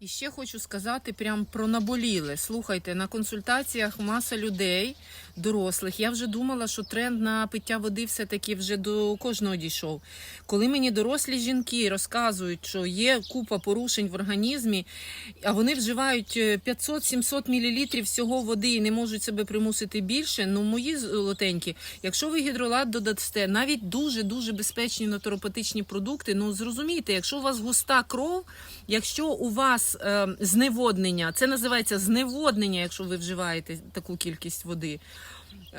І ще хочу сказати прям про наболіле. Слухайте, на консультаціях маса людей, дорослих. Я вже думала, що тренд на пиття води все-таки вже до кожного дійшов. Коли мені дорослі жінки розказують, що є купа порушень в організмі, а вони вживають е, 500-700 мл всього води і не можуть себе примусити більше. Ну, мої золотенькі, якщо ви гідролат додасте, навіть дуже дуже безпечні натуропатичні продукти, ну зрозумійте, якщо у вас густа кров, якщо у вас е, зневоднення, це називається зневоднення, якщо ви вживаєте таку кількість води.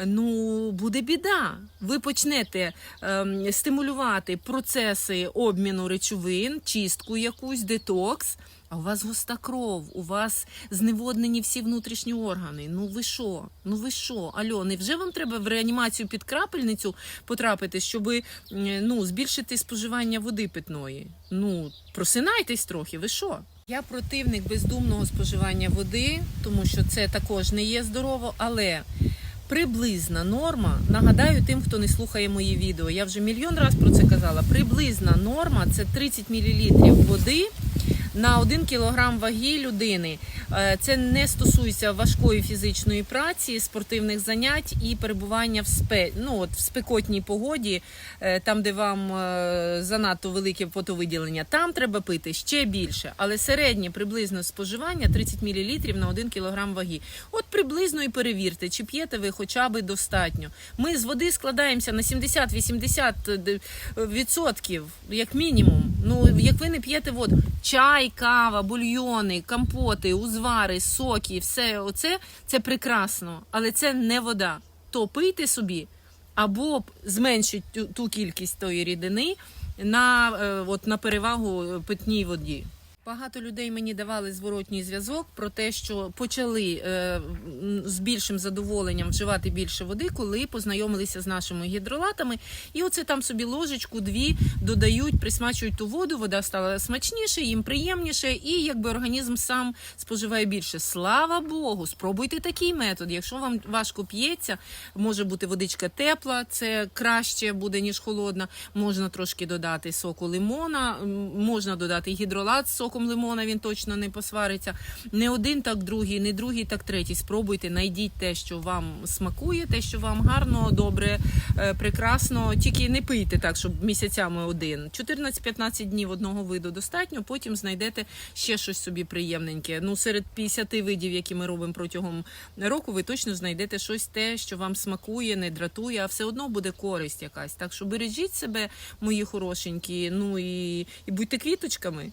Ну, буде біда. Ви почнете ем, стимулювати процеси обміну речовин, чистку якусь, детокс. А у вас густа кров, у вас зневоднені всі внутрішні органи. Ну ви що? Ну ви що? Альо, невже вам треба в реанімацію під крапельницю потрапити, щоб ну, збільшити споживання води питної? Ну, просинайтесь трохи, ви що? Я противник бездумного споживання води, тому що це також не є здорово, але приблизна норма. Нагадаю тим, хто не слухає мої відео. Я вже мільйон раз про це казала. Приблизна норма це 30 мл води. На 1 кілограм ваги людини Е, це не стосується важкої фізичної праці, спортивних занять і перебування в спе... ну, от, в спекотній погоді, е, там, де вам е, занадто велике потовиділення. Там треба пити ще більше, але середнє приблизно споживання 30 мл на 1 кілограм ваги. От приблизно і перевірте, чи п'єте ви хоча б достатньо. Ми з води складаємося на 70-80 відсотків, як мінімум. Ну, як ви не п'єте воду, чай, кава, бульйони, компоти, узвари, соки, все оце це прекрасно, але це не вода. То пийте собі або зменшіть ту, кількість тої рідини на, е, от, на перевагу е, питній воді. Багато людей мені давали зворотній зв'язок про те, що почали е, з більшим задоволенням вживати більше води, коли познайомилися з нашими гідролатами. І оце там собі ложечку, дві додають, присмачують ту воду, вода стала смачніше, їм приємніше, і якби організм сам споживає більше. Слава Богу, спробуйте такий метод. Якщо вам важко п'ється, може бути водичка тепла, це краще буде ніж холодна. Можна трошки додати соку лимона, можна додати гідролат з соком лимона, він точно не посвариться. Не один, так другий, не другий, так третій. Спробуйте, знайдіть те, що вам смакує, те, що вам гарно, добре, е, прекрасно. Тільки не пийте так, щоб місяцями один. 14-15 днів одного виду достатньо. Потім знайдете ще щось собі приємненьке. Ну, серед 50 видів, які ми робимо протягом року, ви точно знайдете щось те, що вам смакує, не дратує, а все одно буде користь якась. Так що бережіть себе, мої хорошенькі. Ну і, і будьте квіточками.